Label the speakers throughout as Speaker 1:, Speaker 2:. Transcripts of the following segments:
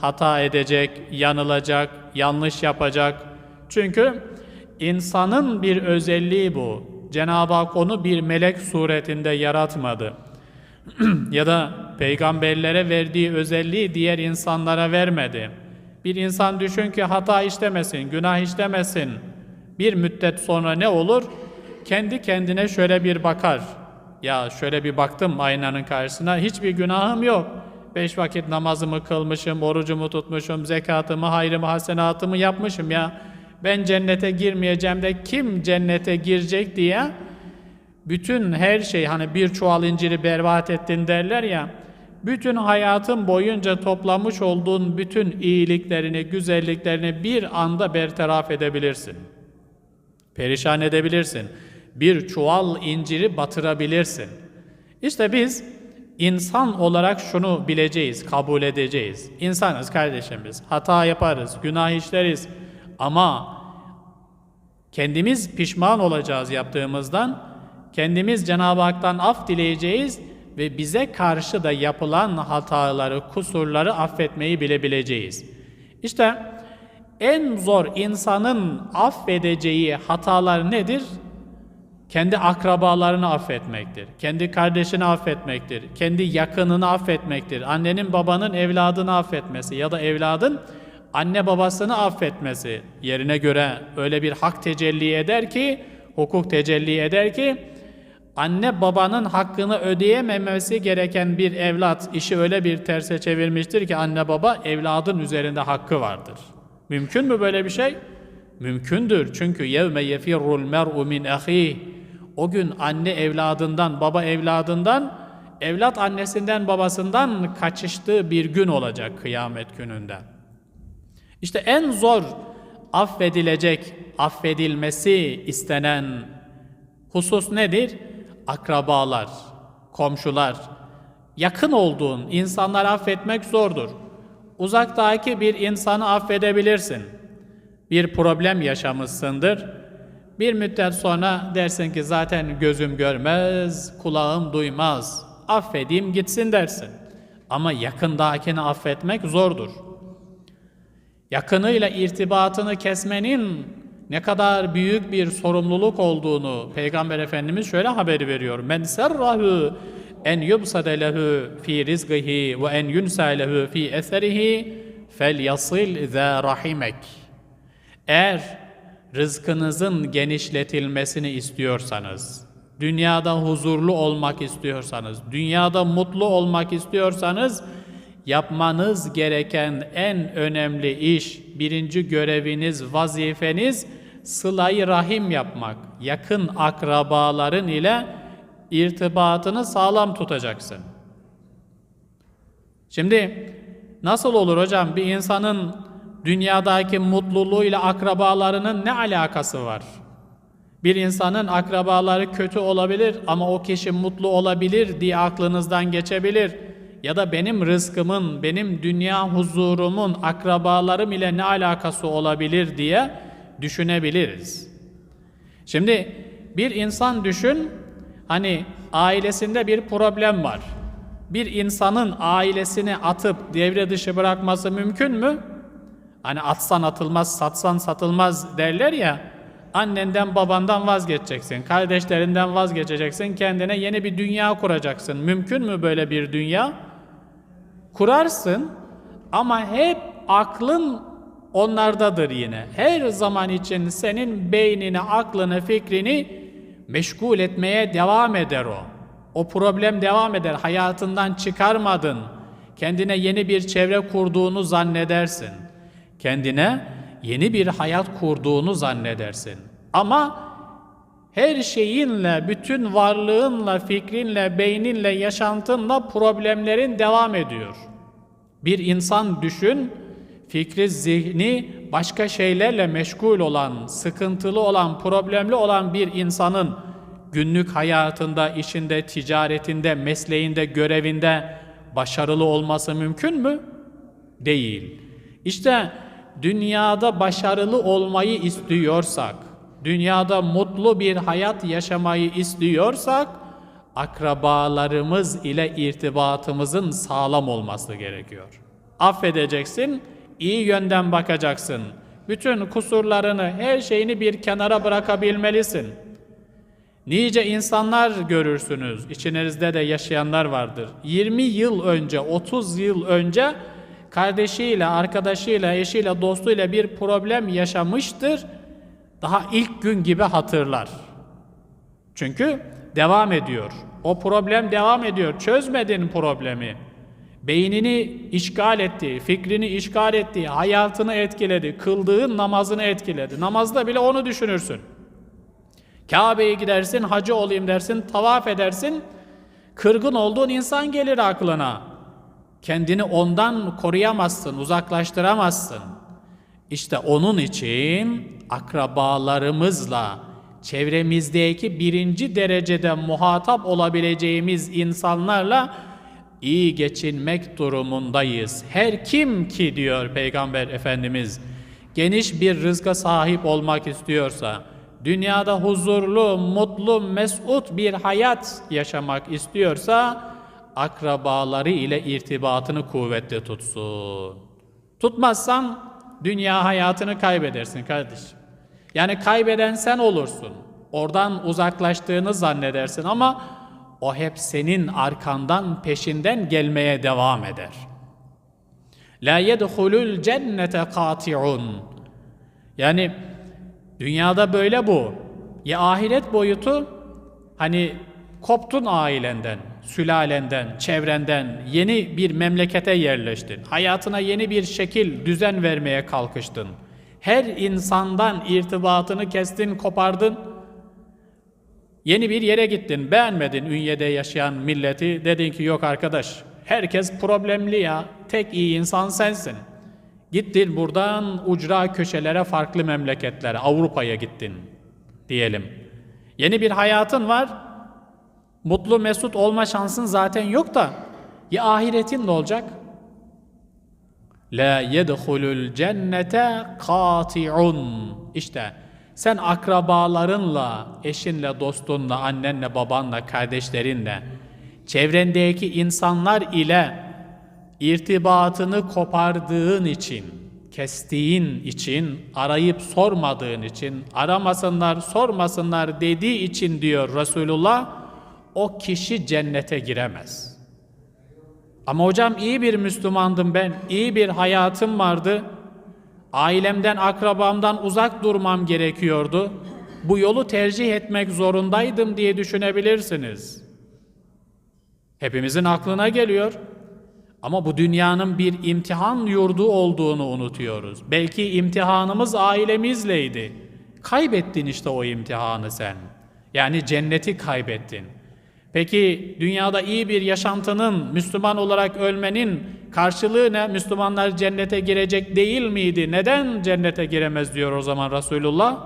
Speaker 1: hata edecek, yanılacak, yanlış yapacak. Çünkü insanın bir özelliği bu. Cenab-ı Hak onu bir melek suretinde yaratmadı. ya da peygamberlere verdiği özelliği diğer insanlara vermedi. Bir insan düşün ki hata işlemesin, günah işlemesin. Bir müddet sonra ne olur? Kendi kendine şöyle bir bakar. Ya şöyle bir baktım aynanın karşısına hiçbir günahım yok. Beş vakit namazımı kılmışım, orucumu tutmuşum, zekatımı, hayrımı, hasenatımı yapmışım ya. Ben cennete girmeyeceğim de kim cennete girecek diye bütün her şey hani bir çuval inciri berbat ettin derler ya. Bütün hayatın boyunca toplamış olduğun bütün iyiliklerini, güzelliklerini bir anda bertaraf edebilirsin. Perişan edebilirsin. Bir çuval inciri batırabilirsin. İşte biz insan olarak şunu bileceğiz, kabul edeceğiz. İnsanız kardeşim biz. Hata yaparız, günah işleriz. Ama kendimiz pişman olacağız yaptığımızdan. Kendimiz Cenab-ı Hak'tan af dileyeceğiz ve bize karşı da yapılan hataları, kusurları affetmeyi bilebileceğiz. İşte en zor insanın affedeceği hatalar nedir? Kendi akrabalarını affetmektir. Kendi kardeşini affetmektir. Kendi yakınını affetmektir. Annenin babanın evladını affetmesi ya da evladın anne babasını affetmesi yerine göre öyle bir hak tecelli eder ki, hukuk tecelli eder ki anne babanın hakkını ödeyememesi gereken bir evlat işi öyle bir terse çevirmiştir ki anne baba evladın üzerinde hakkı vardır. Mümkün mü böyle bir şey? Mümkündür. Çünkü yevme yefirrul mer'u min ahih. O gün anne evladından, baba evladından, evlat annesinden, babasından kaçıştığı bir gün olacak kıyamet gününde. İşte en zor affedilecek, affedilmesi istenen husus nedir? Akrabalar, komşular, yakın olduğun insanları affetmek zordur. Uzaktaki bir insanı affedebilirsin. Bir problem yaşamışsındır. Bir müddet sonra dersin ki zaten gözüm görmez, kulağım duymaz. Affedeyim gitsin dersin. Ama yakındakini affetmek zordur. Yakınıyla irtibatını kesmenin ne kadar büyük bir sorumluluk olduğunu Peygamber Efendimiz şöyle haberi veriyor. Men serrahu en yubsade lehu fi rizqihi ve en yunsa lehu fi eserihi fel yasil za rahimek. Eğer rızkınızın genişletilmesini istiyorsanız, dünyada huzurlu olmak istiyorsanız, dünyada mutlu olmak istiyorsanız, yapmanız gereken en önemli iş, birinci göreviniz, vazifeniz sılayı rahim yapmak. Yakın akrabaların ile irtibatını sağlam tutacaksın. Şimdi nasıl olur hocam bir insanın dünyadaki mutluluğuyla akrabalarının ne alakası var? Bir insanın akrabaları kötü olabilir ama o kişi mutlu olabilir diye aklınızdan geçebilir. Ya da benim rızkımın, benim dünya huzurumun akrabalarım ile ne alakası olabilir diye düşünebiliriz. Şimdi bir insan düşün, hani ailesinde bir problem var. Bir insanın ailesini atıp devre dışı bırakması mümkün mü? Hani atsan atılmaz, satsan satılmaz derler ya. Annenden babandan vazgeçeceksin, kardeşlerinden vazgeçeceksin, kendine yeni bir dünya kuracaksın. Mümkün mü böyle bir dünya? Kurarsın ama hep aklın onlardadır yine. Her zaman için senin beynini, aklını, fikrini meşgul etmeye devam eder o. O problem devam eder. Hayatından çıkarmadın. Kendine yeni bir çevre kurduğunu zannedersin. Kendine yeni bir hayat kurduğunu zannedersin. Ama her şeyinle, bütün varlığınla, fikrinle, beyninle, yaşantınla problemlerin devam ediyor. Bir insan düşün, fikri, zihni başka şeylerle meşgul olan, sıkıntılı olan, problemli olan bir insanın günlük hayatında, işinde, ticaretinde, mesleğinde, görevinde başarılı olması mümkün mü? Değil. İşte dünyada başarılı olmayı istiyorsak, dünyada mutlu bir hayat yaşamayı istiyorsak, akrabalarımız ile irtibatımızın sağlam olması gerekiyor. Affedeceksin, iyi yönden bakacaksın. Bütün kusurlarını, her şeyini bir kenara bırakabilmelisin. Nice insanlar görürsünüz, içinizde de yaşayanlar vardır. 20 yıl önce, 30 yıl önce kardeşiyle, arkadaşıyla, eşiyle, dostuyla bir problem yaşamıştır. Daha ilk gün gibi hatırlar. Çünkü devam ediyor. O problem devam ediyor. Çözmedin problemi. Beynini işgal etti, fikrini işgal etti, hayatını etkiledi, kıldığın namazını etkiledi. Namazda bile onu düşünürsün. Kabe'ye gidersin, hacı olayım dersin, tavaf edersin. Kırgın olduğun insan gelir aklına. Kendini ondan koruyamazsın, uzaklaştıramazsın. İşte onun için akrabalarımızla, çevremizdeki birinci derecede muhatap olabileceğimiz insanlarla iyi geçinmek durumundayız. Her kim ki diyor Peygamber Efendimiz, geniş bir rızka sahip olmak istiyorsa, dünyada huzurlu, mutlu, mesut bir hayat yaşamak istiyorsa, akrabaları ile irtibatını kuvvetli tutsun. Tutmazsan dünya hayatını kaybedersin kardeşim. Yani kaybeden sen olursun. Oradan uzaklaştığını zannedersin ama o hep senin arkandan peşinden gelmeye devam eder. La yedhulul cennete kati'un. Yani dünyada böyle bu. Ya ahiret boyutu hani koptun ailenden, sülalenden, çevrenden, yeni bir memlekete yerleştin. Hayatına yeni bir şekil, düzen vermeye kalkıştın. Her insandan irtibatını kestin, kopardın. Yeni bir yere gittin, beğenmedin Ünye'de yaşayan milleti. Dedin ki yok arkadaş, herkes problemli ya, tek iyi insan sensin. Gittin buradan ucra köşelere, farklı memleketlere, Avrupa'ya gittin diyelim. Yeni bir hayatın var, mutlu mesut olma şansın zaten yok da ya ahiretin ne olacak? La yedhulul cennete kati'un. İşte sen akrabalarınla, eşinle, dostunla, annenle, babanla, kardeşlerinle, çevrendeki insanlar ile irtibatını kopardığın için, kestiğin için, arayıp sormadığın için, aramasınlar, sormasınlar dediği için diyor Resulullah, o kişi cennete giremez. Ama hocam iyi bir Müslümandım ben, iyi bir hayatım vardı. Ailemden, akrabamdan uzak durmam gerekiyordu. Bu yolu tercih etmek zorundaydım diye düşünebilirsiniz. Hepimizin aklına geliyor. Ama bu dünyanın bir imtihan yurdu olduğunu unutuyoruz. Belki imtihanımız ailemizleydi. Kaybettin işte o imtihanı sen. Yani cenneti kaybettin. Peki dünyada iyi bir yaşantının, Müslüman olarak ölmenin karşılığı ne? Müslümanlar cennete girecek değil miydi? Neden cennete giremez diyor o zaman Resulullah?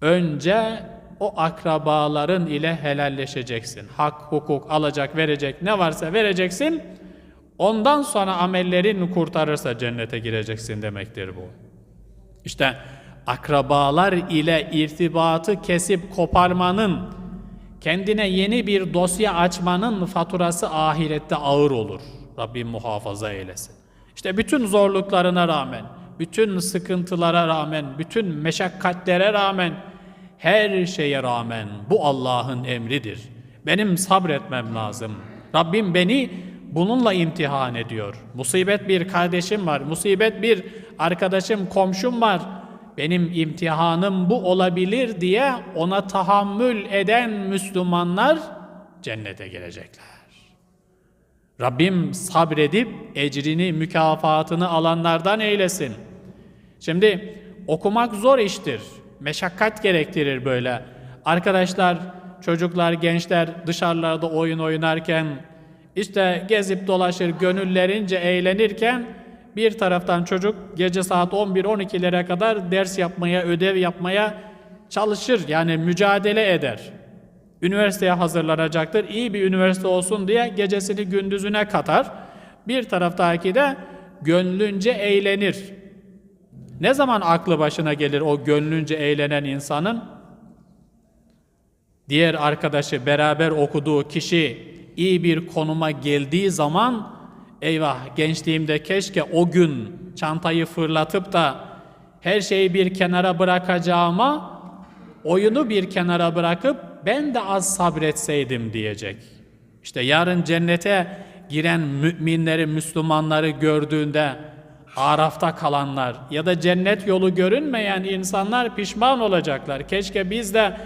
Speaker 1: Önce o akrabaların ile helalleşeceksin. Hak, hukuk alacak, verecek ne varsa vereceksin. Ondan sonra amellerin kurtarırsa cennete gireceksin demektir bu. İşte akrabalar ile irtibatı kesip koparmanın, kendine yeni bir dosya açmanın faturası ahirette ağır olur. Rabbim muhafaza eylesin. İşte bütün zorluklarına rağmen, bütün sıkıntılara rağmen, bütün meşakkatlere rağmen, her şeye rağmen bu Allah'ın emridir. Benim sabretmem lazım. Rabbim beni bununla imtihan ediyor. Musibet bir kardeşim var, musibet bir arkadaşım, komşum var. Benim imtihanım bu olabilir diye ona tahammül eden Müslümanlar cennete girecekler. Rabbim sabredip ecrini, mükafatını alanlardan eylesin. Şimdi okumak zor iştir. Meşakkat gerektirir böyle. Arkadaşlar, çocuklar, gençler dışarılarda oyun oynarken, işte gezip dolaşır, gönüllerince eğlenirken bir taraftan çocuk gece saat 11-12'lere kadar ders yapmaya, ödev yapmaya çalışır. Yani mücadele eder. Üniversiteye hazırlanacaktır. İyi bir üniversite olsun diye gecesini gündüzüne katar. Bir taraftaki de gönlünce eğlenir. Ne zaman aklı başına gelir o gönlünce eğlenen insanın? Diğer arkadaşı beraber okuduğu kişi iyi bir konuma geldiği zaman eyvah gençliğimde keşke o gün çantayı fırlatıp da her şeyi bir kenara bırakacağıma oyunu bir kenara bırakıp ben de az sabretseydim diyecek. İşte yarın cennete giren müminleri, Müslümanları gördüğünde Araf'ta kalanlar ya da cennet yolu görünmeyen insanlar pişman olacaklar. Keşke biz de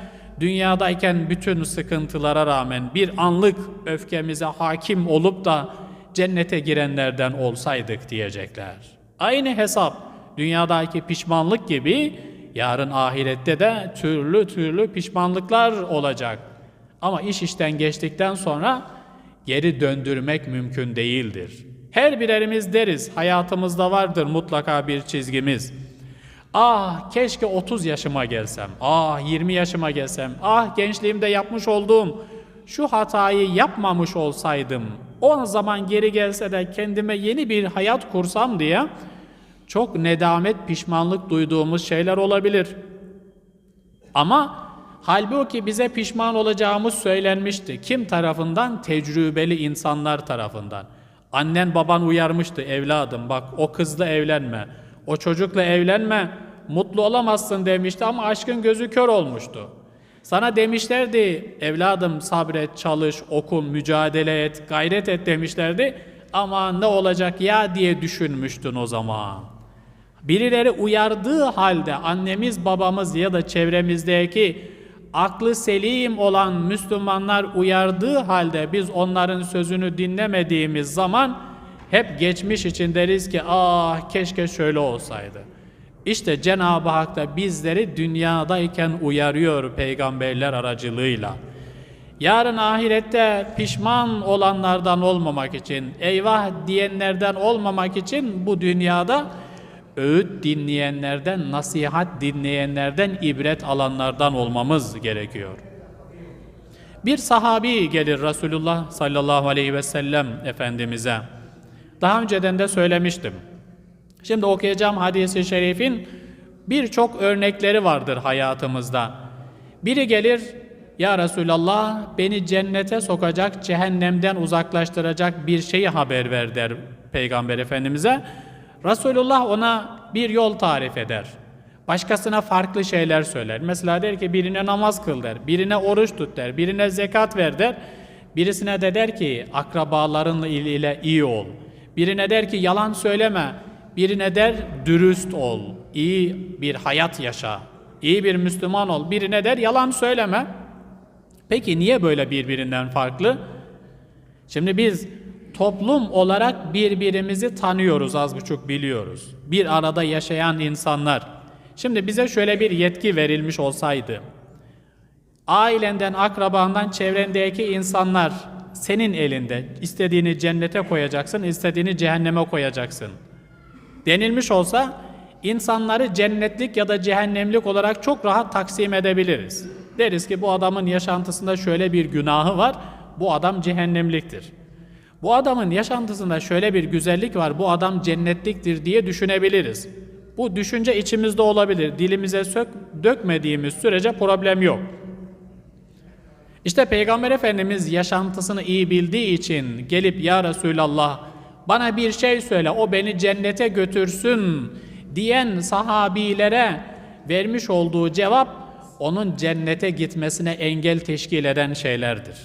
Speaker 1: dünyadayken bütün sıkıntılara rağmen bir anlık öfkemize hakim olup da cennete girenlerden olsaydık diyecekler. Aynı hesap dünyadaki pişmanlık gibi yarın ahirette de türlü türlü pişmanlıklar olacak. Ama iş işten geçtikten sonra geri döndürmek mümkün değildir. Her birerimiz deriz, hayatımızda vardır mutlaka bir çizgimiz. Ah keşke 30 yaşıma gelsem, ah 20 yaşıma gelsem, ah gençliğimde yapmış olduğum şu hatayı yapmamış olsaydım, o zaman geri gelse de kendime yeni bir hayat kursam diye çok nedamet, pişmanlık duyduğumuz şeyler olabilir. Ama halbuki bize pişman olacağımız söylenmişti. Kim tarafından? Tecrübeli insanlar tarafından. Annen baban uyarmıştı evladım bak o kızla evlenme, o çocukla evlenme, mutlu olamazsın demişti ama aşkın gözü kör olmuştu. Sana demişlerdi evladım sabret, çalış, oku, mücadele et, gayret et demişlerdi ama ne olacak ya diye düşünmüştün o zaman. Birileri uyardığı halde annemiz babamız ya da çevremizdeki aklı selim olan Müslümanlar uyardığı halde biz onların sözünü dinlemediğimiz zaman hep geçmiş için deriz ki ah keşke şöyle olsaydı. İşte Cenab-ı Hak da bizleri dünyadayken uyarıyor peygamberler aracılığıyla. Yarın ahirette pişman olanlardan olmamak için, eyvah diyenlerden olmamak için bu dünyada öğüt dinleyenlerden, nasihat dinleyenlerden, ibret alanlardan olmamız gerekiyor. Bir sahabi gelir Resulullah sallallahu aleyhi ve sellem Efendimiz'e. Daha önceden de söylemiştim. Şimdi okuyacağım hadisi şerifin birçok örnekleri vardır hayatımızda. Biri gelir, ya Resulallah beni cennete sokacak, cehennemden uzaklaştıracak bir şeyi haber ver der Peygamber Efendimiz'e. Resulullah ona bir yol tarif eder. Başkasına farklı şeyler söyler. Mesela der ki birine namaz kıl der, birine oruç tut der, birine zekat ver der. Birisine de der ki akrabalarınla ile iyi ol. Birine der ki yalan söyleme. Birine der dürüst ol. iyi bir hayat yaşa. İyi bir Müslüman ol. Birine der yalan söyleme. Peki niye böyle birbirinden farklı? Şimdi biz toplum olarak birbirimizi tanıyoruz, az buçuk biliyoruz. Bir arada yaşayan insanlar. Şimdi bize şöyle bir yetki verilmiş olsaydı, ailenden, akrabandan, çevrendeki insanlar senin elinde istediğini cennete koyacaksın, istediğini cehenneme koyacaksın. Denilmiş olsa insanları cennetlik ya da cehennemlik olarak çok rahat taksim edebiliriz. Deriz ki bu adamın yaşantısında şöyle bir günahı var, bu adam cehennemliktir. Bu adamın yaşantısında şöyle bir güzellik var, bu adam cennetliktir diye düşünebiliriz. Bu düşünce içimizde olabilir. Dilimize sök, dökmediğimiz sürece problem yok. İşte Peygamber Efendimiz yaşantısını iyi bildiği için gelip ya Resulallah bana bir şey söyle o beni cennete götürsün diyen sahabilere vermiş olduğu cevap onun cennete gitmesine engel teşkil eden şeylerdir.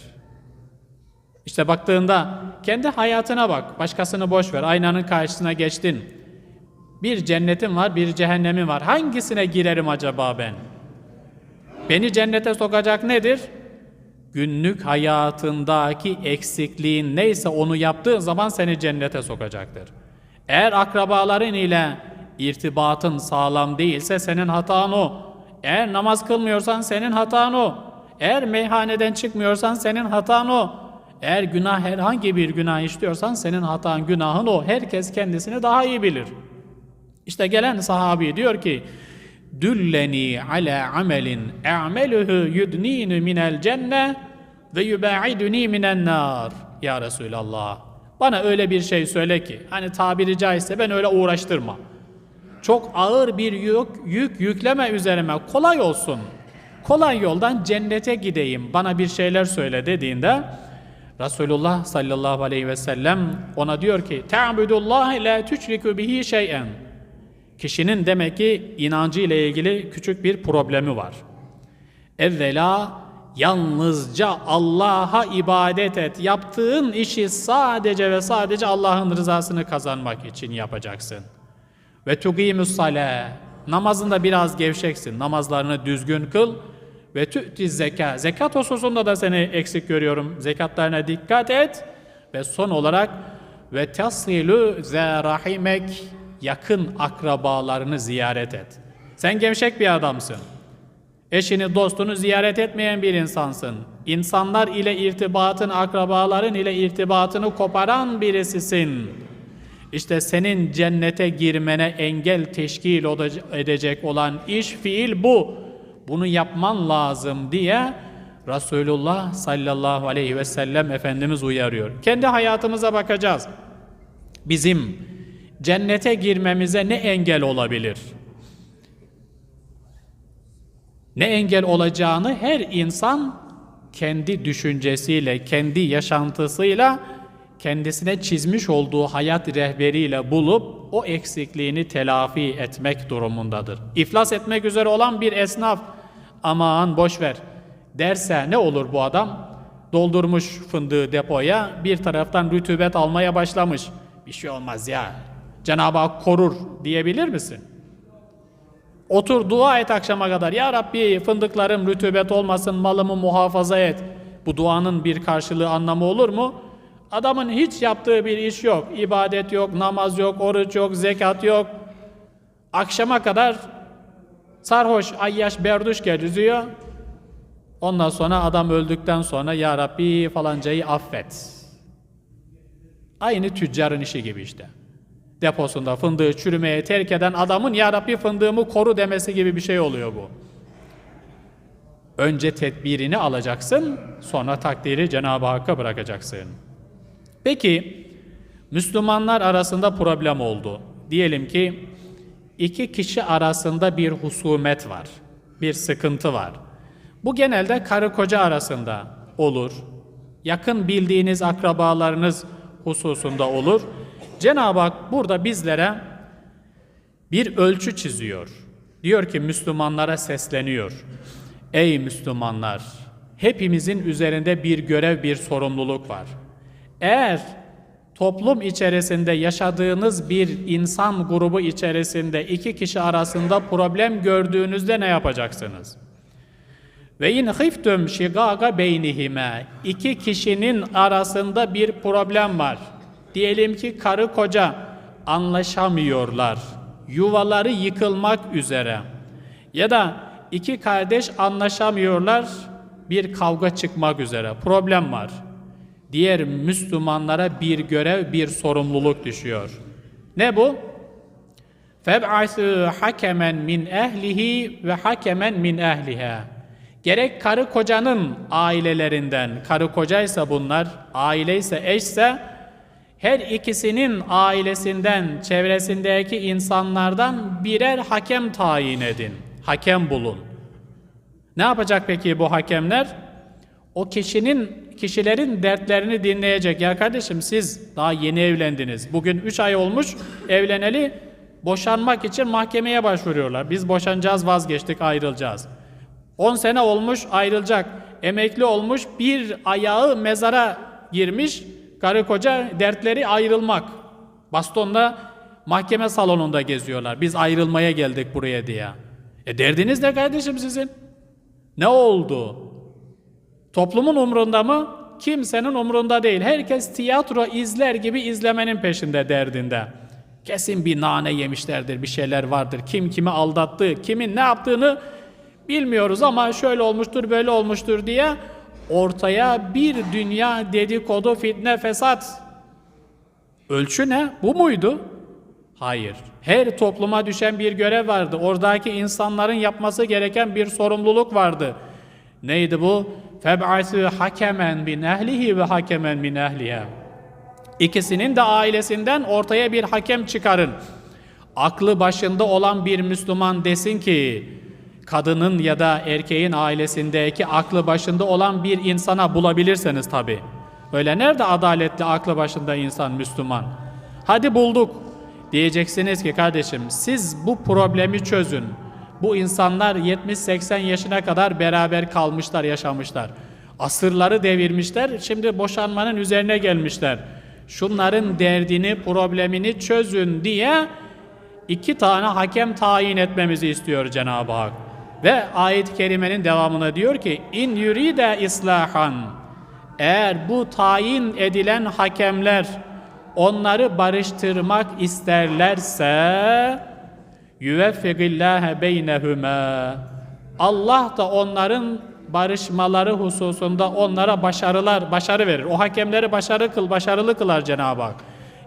Speaker 1: İşte baktığında kendi hayatına bak, başkasını boş ver, aynanın karşısına geçtin. Bir cennetim var, bir cehennemim var. Hangisine girerim acaba ben? Beni cennete sokacak nedir? Günlük hayatındaki eksikliğin neyse onu yaptığın zaman seni cennete sokacaktır. Eğer akrabaların ile irtibatın sağlam değilse senin hatan o. Eğer namaz kılmıyorsan senin hatan o. Eğer meyhaneden çıkmıyorsan senin hatan o. Eğer günah herhangi bir günah işliyorsan senin hatan günahın o. Herkes kendisini daha iyi bilir. İşte gelen sahabi diyor ki Dülleni ala amelin e'meluhu yudnini minel cenne ve yubaiduni minen nar. Ya Resulallah bana öyle bir şey söyle ki hani tabiri caizse ben öyle uğraştırma. Çok ağır bir yük, yük yükleme üzerime kolay olsun. Kolay yoldan cennete gideyim bana bir şeyler söyle dediğinde Resulullah sallallahu aleyhi ve sellem ona diyor ki Te'abudullah la tüşriku bihi şey'en Kişinin demek ki inancı ile ilgili küçük bir problemi var. Evvela yalnızca Allah'a ibadet et. Yaptığın işi sadece ve sadece Allah'ın rızasını kazanmak için yapacaksın. Ve tuqimus sale. Namazında biraz gevşeksin. Namazlarını düzgün kıl ve tü'ti zeka. Zekat hususunda da seni eksik görüyorum. Zekatlarına dikkat et ve son olarak ve tasilu zerahimek yakın akrabalarını ziyaret et. Sen gevşek bir adamsın. Eşini, dostunu ziyaret etmeyen bir insansın. İnsanlar ile irtibatın, akrabaların ile irtibatını koparan birisisin. İşte senin cennete girmene engel teşkil edecek olan iş, fiil bu. Bunu yapman lazım diye Resulullah sallallahu aleyhi ve sellem Efendimiz uyarıyor. Kendi hayatımıza bakacağız. Bizim cennete girmemize ne engel olabilir? Ne engel olacağını her insan kendi düşüncesiyle, kendi yaşantısıyla kendisine çizmiş olduğu hayat rehberiyle bulup o eksikliğini telafi etmek durumundadır. İflas etmek üzere olan bir esnaf aman boş ver derse ne olur bu adam? Doldurmuş fındığı depoya bir taraftan rütubet almaya başlamış. Bir şey olmaz ya. Cenab-ı Hak korur diyebilir misin? Otur dua et akşama kadar. Ya Rabbi fındıklarım rütubet olmasın, malımı muhafaza et. Bu duanın bir karşılığı anlamı olur mu? Adamın hiç yaptığı bir iş yok. İbadet yok, namaz yok, oruç yok, zekat yok. Akşama kadar sarhoş, ayyaş, berduş geziyor. Ondan sonra adam öldükten sonra Ya Rabbi falancayı affet. Aynı tüccarın işi gibi işte. Deposunda fındığı çürümeye terk eden adamın Ya Rabbi fındığımı koru demesi gibi bir şey oluyor bu. Önce tedbirini alacaksın, sonra takdiri Cenab-ı Hakk'a bırakacaksın. Peki, Müslümanlar arasında problem oldu. Diyelim ki iki kişi arasında bir husumet var, bir sıkıntı var. Bu genelde karı koca arasında olur. Yakın bildiğiniz akrabalarınız hususunda olur. Cenab-ı Hak burada bizlere bir ölçü çiziyor. Diyor ki Müslümanlara sesleniyor. Ey Müslümanlar! Hepimizin üzerinde bir görev, bir sorumluluk var. Eğer toplum içerisinde yaşadığınız bir insan grubu içerisinde iki kişi arasında problem gördüğünüzde ne yapacaksınız? Ve in khiftum şigaga beynihime iki kişinin arasında bir problem var. Diyelim ki karı koca anlaşamıyorlar. Yuvaları yıkılmak üzere. Ya da iki kardeş anlaşamıyorlar. Bir kavga çıkmak üzere. Problem var. Diğer Müslümanlara bir görev, bir sorumluluk düşüyor. Ne bu? Feb'asü hakemen min ehlihi ve hakemen min ehliha. Gerek karı kocanın ailelerinden, karı kocaysa bunlar, aile ise eşse, her ikisinin ailesinden, çevresindeki insanlardan birer hakem tayin edin. Hakem bulun. Ne yapacak peki bu hakemler? O kişinin, kişilerin dertlerini dinleyecek. Ya kardeşim siz daha yeni evlendiniz. Bugün 3 ay olmuş evleneli boşanmak için mahkemeye başvuruyorlar. Biz boşanacağız, vazgeçtik, ayrılacağız. 10 sene olmuş ayrılacak. Emekli olmuş bir ayağı mezara girmiş. Karı koca dertleri ayrılmak. Bastonda mahkeme salonunda geziyorlar. Biz ayrılmaya geldik buraya diye. E derdiniz ne kardeşim sizin? Ne oldu? Toplumun umrunda mı? Kimsenin umrunda değil. Herkes tiyatro izler gibi izlemenin peşinde derdinde. Kesin bir nane yemişlerdir, bir şeyler vardır. Kim kimi aldattı, kimin ne yaptığını bilmiyoruz ama şöyle olmuştur, böyle olmuştur diye ortaya bir dünya dedikodu, fitne, fesat. Ölçü ne? Bu muydu? Hayır. Her topluma düşen bir görev vardı. Oradaki insanların yapması gereken bir sorumluluk vardı. Neydi bu? Feb'asü hakemen bin ehlihi ve hakemen bin ehliha. İkisinin de ailesinden ortaya bir hakem çıkarın. Aklı başında olan bir Müslüman desin ki, kadının ya da erkeğin ailesindeki aklı başında olan bir insana bulabilirseniz tabi. Öyle nerede adaletli aklı başında insan Müslüman? Hadi bulduk. Diyeceksiniz ki kardeşim siz bu problemi çözün. Bu insanlar 70-80 yaşına kadar beraber kalmışlar, yaşamışlar. Asırları devirmişler, şimdi boşanmanın üzerine gelmişler. Şunların derdini, problemini çözün diye iki tane hakem tayin etmemizi istiyor Cenab-ı Hak. Ve ayet-i kerimenin devamına diyor ki in yuride islahan eğer bu tayin edilen hakemler onları barıştırmak isterlerse yüveffigillâhe beynehuma Allah da onların barışmaları hususunda onlara başarılar, başarı verir. O hakemleri başarı kıl, başarılı kılar Cenab-ı Hak.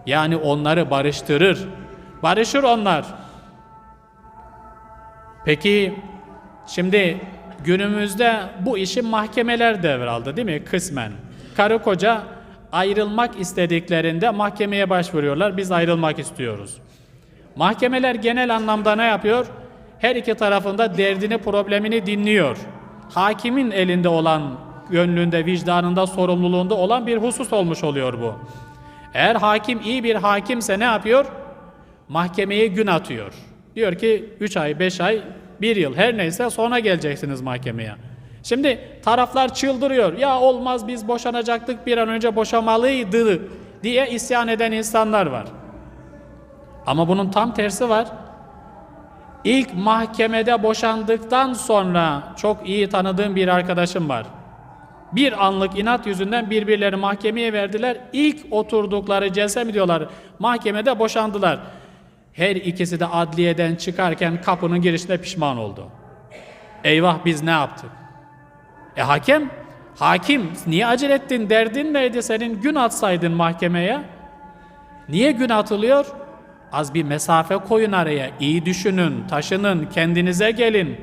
Speaker 1: Yani onları barıştırır. Barışır onlar. Peki şimdi günümüzde bu işi mahkemeler devraldı değil mi kısmen? Karı koca ayrılmak istediklerinde mahkemeye başvuruyorlar. Biz ayrılmak istiyoruz. Mahkemeler genel anlamda ne yapıyor? Her iki tarafında derdini, problemini dinliyor. Hakimin elinde olan, gönlünde, vicdanında, sorumluluğunda olan bir husus olmuş oluyor bu. Eğer hakim iyi bir hakimse ne yapıyor? Mahkemeye gün atıyor. Diyor ki 3 ay, 5 ay, 1 yıl her neyse sonra geleceksiniz mahkemeye. Şimdi taraflar çıldırıyor. Ya olmaz biz boşanacaktık bir an önce boşamalıydı diye isyan eden insanlar var. Ama bunun tam tersi var. İlk mahkemede boşandıktan sonra çok iyi tanıdığım bir arkadaşım var. Bir anlık inat yüzünden birbirleri mahkemeye verdiler. İlk oturdukları celse mi diyorlar? Mahkemede boşandılar. Her ikisi de adliyeden çıkarken kapının girişinde pişman oldu. Eyvah biz ne yaptık? E hakem, hakim niye acele ettin derdin neydi senin gün atsaydın mahkemeye? Niye gün atılıyor? Az bir mesafe koyun araya, iyi düşünün, taşının, kendinize gelin.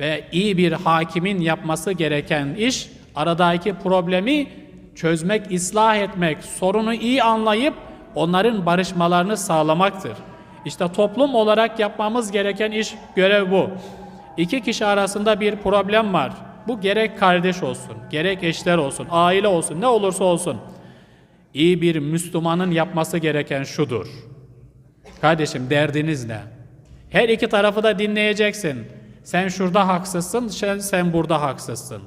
Speaker 1: Ve iyi bir hakimin yapması gereken iş aradaki problemi çözmek, ıslah etmek, sorunu iyi anlayıp onların barışmalarını sağlamaktır. İşte toplum olarak yapmamız gereken iş, görev bu. İki kişi arasında bir problem var. Bu gerek kardeş olsun, gerek eşler olsun, aile olsun, ne olursa olsun. İyi bir Müslümanın yapması gereken şudur. Kardeşim derdiniz ne? Her iki tarafı da dinleyeceksin. Sen şurada haksızsın, sen, sen burada haksızsın.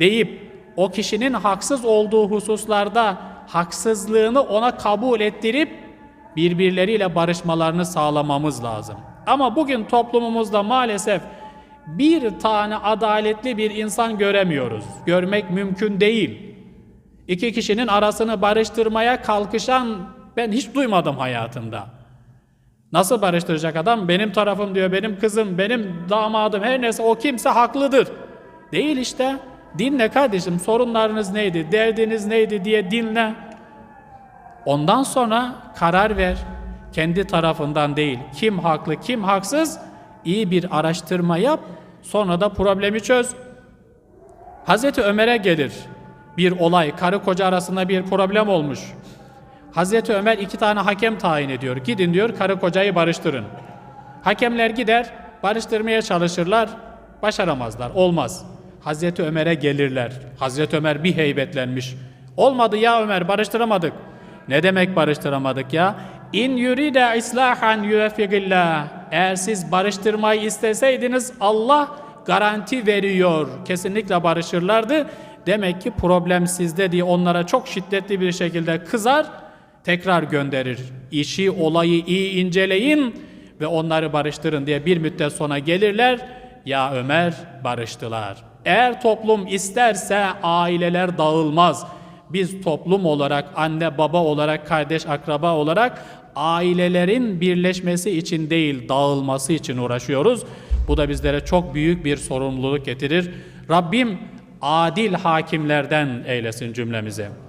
Speaker 1: Deyip o kişinin haksız olduğu hususlarda haksızlığını ona kabul ettirip birbirleriyle barışmalarını sağlamamız lazım. Ama bugün toplumumuzda maalesef bir tane adaletli bir insan göremiyoruz. Görmek mümkün değil. İki kişinin arasını barıştırmaya kalkışan ben hiç duymadım hayatımda. Nasıl barıştıracak adam? Benim tarafım diyor, benim kızım, benim damadım, her neyse o kimse haklıdır. Değil işte. Dinle kardeşim, sorunlarınız neydi, derdiniz neydi diye dinle. Ondan sonra karar ver. Kendi tarafından değil. Kim haklı, kim haksız? İyi bir araştırma yap. Sonra da problemi çöz. Hazreti Ömer'e gelir bir olay. Karı koca arasında bir problem olmuş. Hazreti Ömer iki tane hakem tayin ediyor. Gidin diyor karı kocayı barıştırın. Hakemler gider barıştırmaya çalışırlar. Başaramazlar. Olmaz. Hazreti Ömer'e gelirler. Hazreti Ömer bir heybetlenmiş. Olmadı ya Ömer barıştıramadık. Ne demek barıştıramadık ya? İn yuride islahan yuvefigillah. Eğer siz barıştırmayı isteseydiniz Allah garanti veriyor. Kesinlikle barışırlardı. Demek ki problem sizde diye onlara çok şiddetli bir şekilde kızar, tekrar gönderir. İşi, olayı iyi inceleyin ve onları barıştırın diye bir müddet sonra gelirler. Ya Ömer barıştılar. Eğer toplum isterse aileler dağılmaz. Biz toplum olarak, anne baba olarak, kardeş akraba olarak ailelerin birleşmesi için değil, dağılması için uğraşıyoruz. Bu da bizlere çok büyük bir sorumluluk getirir. Rabbim adil hakimlerden eylesin cümlemize.